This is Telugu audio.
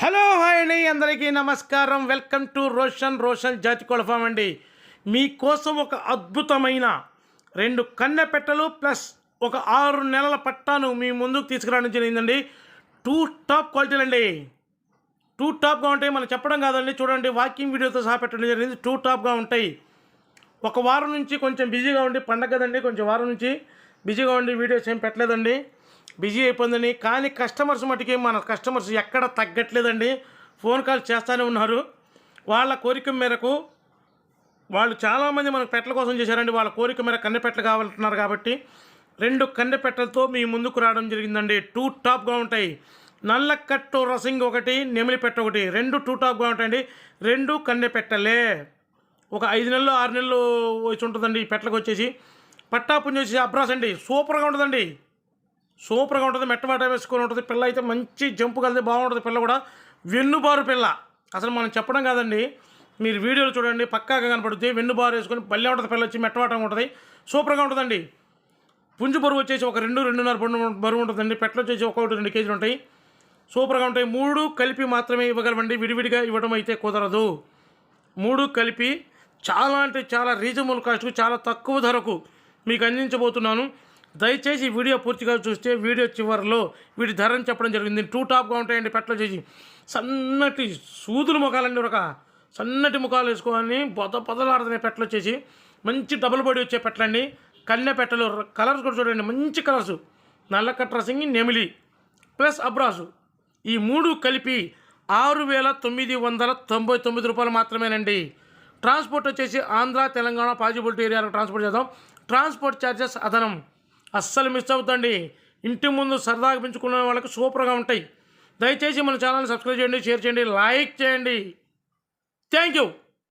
హలో హాయ్ అండి అందరికీ నమస్కారం. వెల్కమ్ టు రోషన్ రోషన్ జాతి కొలఫాం అండి. మీకోసం ఒక అద్భుతమైన రెండు కన్నె పెట్టలు ప్లస్ ఒక ఆరు నెలల పట్టాను మీ ముందుకు తీసుకురావడం జరిగిందండి టూ టాప్ క్వాలిటీలు అండి. టూ టాప్గా ఉంటాయి మనం చెప్పడం కాదండి. చూడండి వాకింగ్ వీడియోతో సహా పెట్టడం జరిగింది. టూ టాప్గా ఉంటాయి. ఒక వారం నుంచి కొంచెం బిజీగా ఉండి పండగ కదండి కొంచెం వారం నుంచి బిజీగా ఉండి వీడియోస్ ఏం పెట్టలేదండి. బిజీ అయిపోయిందని కానీ కస్టమర్స్ మటుకి మన కస్టమర్స్ ఎక్కడ తగ్గట్లేదండి. ఫోన్ కాల్ చేస్తూనే ఉన్నారు. వాళ్ళ కోరిక మేరకు వాళ్ళు చాలామంది మనకు పెట్టల కోసం చేశారండి. వాళ్ళ కోరిక మేర కన్నెపెట్టలు కావాలంటున్నారు కాబట్టి రెండు కన్నెపెట్టలతో మీ ముందుకు రావడం జరిగిందండి. టూ టాప్గా ఉంటాయి. నల్ల కట్టు రసింగ్ ఒకటి నెమిలి పెట్ట ఒకటి. రెండు టూ టాప్గా ఉంటాయండి. రెండు కన్నె పెట్టలే. ఒక ఐదు నెలలు ఆరు నెలలు వచ్చి ఉంటుందండి ఈ పెట్టలకు వచ్చేసి. పట్టాపుంజ వచ్చేసి అబ్రాస్ అండి. సూపర్గా ఉంటుందండి. సూపర్గా ఉంటుంది మెట్టమాట వేసుకొని ఉంటుంది. పిల్ల అయితే మంచి జంపు కలిసి బాగుంటుంది. పిల్ల కూడా వెన్నుబారు పిల్ల. అసలు మనం చెప్పడం కాదండి మీరు వీడియోలు చూడండి పక్కాగా కనపడుతుంది వెన్నుబారు వేసుకొని పల్లె ఉంటుంది పిల్ల వచ్చి మెట్టవాటం ఉంటుంది. సూపర్గా ఉంటుందండి. పుంజు బరువు వచ్చేసి ఒక రెండు రెండున్నర బరువు బరువు ఉంటుందండి. పెట్టలు వచ్చేసి ఒకటి రెండు కేజీలు ఉంటాయి. సూపర్గా ఉంటాయి. మూడు కలిపి మాత్రమే ఇవ్వగలవండి విడివిడిగా ఇవ్వడం అయితే కుదరదు. మూడు కలిపి చాలా అంటే చాలా రీజనబుల్ కాస్ట్కు చాలా తక్కువ ధరకు మీకు అందించబోతున్నాను. దయచేసి వీడియో పూర్తిగా చూస్తే వీడియో చివరిలో వీటి ధరని చెప్పడం జరిగింది. టూ టాప్గా ఉంటాయండి పెట్టలు చేసి సన్నటి సూదులు ముఖాలండి ఒక సన్నటి ముఖాలు వేసుకొని పొద పొదలాడుతున్నాయి పెట్టలు వచ్చేసి. మంచి డబుల్ బాడీ వచ్చే పెట్టలండి. కన్నె పెట్టలు కలర్స్ కూడా చూడండి. మంచి కలర్స్. నల్ల కట్రసింగి నెమిలి. ప్లస్ అబ్రాసు. ఈ మూడు కలిపి ఆరు వేల తొమ్మిది వందల తొంభై తొమ్మిది రూపాయలు మాత్రమేనండి. ట్రాన్స్పోర్ట్ వచ్చేసి ఆంధ్ర తెలంగాణ పాజిబిలిటీ ఏరియాలో ట్రాన్స్పోర్ట్ చేద్దాం. ట్రాన్స్పోర్ట్ ఛార్జెస్ అదనం. అస్సలు మిస్ అవుతండి. ఇంటి ముందు సరదాగా పెంచుకునే వాళ్ళకి సూపర్గా ఉంటాయి. దయచేసి మన ఛానల్ని సబ్స్క్రైబ్ చేయండి షేర్ చేయండి లైక్ చేయండి. Thank you.